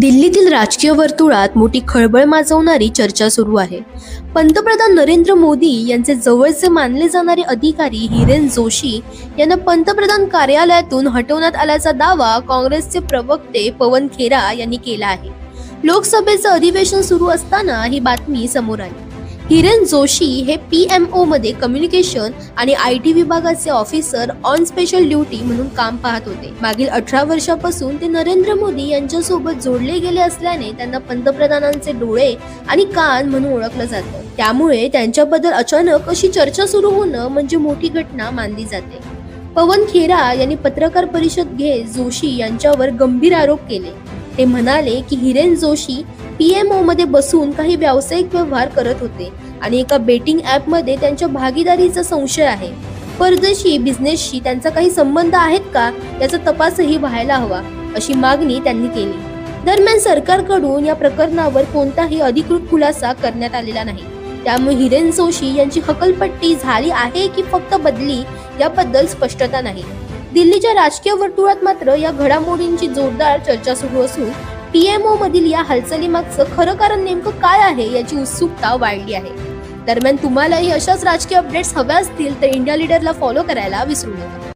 दिल्लीतील राजकीय वर्तुळात मोठी खळबळ माजवणारी चर्चा सुरू आहे. पंतप्रधान नरेंद्र मोदी यांचे जवळचे मानले जाणारे अधिकारी हिरेन जोशी यांना पंतप्रधान कार्यालयातून हटवण्यात आल्याचा दावा काँग्रेसचे प्रवक्ते पवन खेरा यांनी केला आहे. लोकसभेचं अधिवेशन सुरू असताना ही बातमी समोर आली. हिरेन जोशी हे पी एम ओ मध्ये कम्युनिकेशन आणि आय टी विभागाचे ऑफिसर ऑन स्पेशल ड्युटी म्हणून काम पाहत होते. मागील अठरा वर्षापासून ते नरेंद्र मोदी यांच्यासोबत जोडले गेले असल्याने त्यांना पंतप्रधानांचे डोळे आणि कान म्हणून ओळखलं जातं. त्यामुळे त्यांच्याबद्दल अचानक अशी चर्चा सुरू होणं म्हणजे मोठी घटना मानली जाते. पवन खेरा यांनी पत्रकार परिषद घेत जोशी यांच्यावर गंभीर आरोप केले. ते म्हणाले की हिरेन जोशी पीएमओ मध्ये बसून काही व्यावसायिक व्यवहार करत होते आणि एका बेटिंग ऍपमध्ये त्यांच्या भागीदारीचा संशय आहे. परदेशी बिझनेसशी त्यांचा काही संबंध आहेत का? याचा तपासही व्हायला हवा अशी मागणी त्यांनी केली. दरम्यान सरकारकडून या प्रकरणावर कोणताही अधिकृत खुलासा करण्यात आलेला नाही. त्यामुळे हिरेन जोशी यांची हकलपट्टी झाली आहे की फक्त बदली याबद्दल स्पष्टता नाही? दिल्लीच्या राजकीय वर्तुळात मात्र या घडामोडींची जोरदार चर्चा सुरू असून पीएमओ मधील या हालचालीमागचं खरं कारण नेमकं काय आहे याची उत्सुकता वाढली आहे. दरम्यान तुम्हालाही अशाच राजकीय अपडेट्स हव्या असतील तर इंडिया लीडरला फॉलो करायला विसरू नका.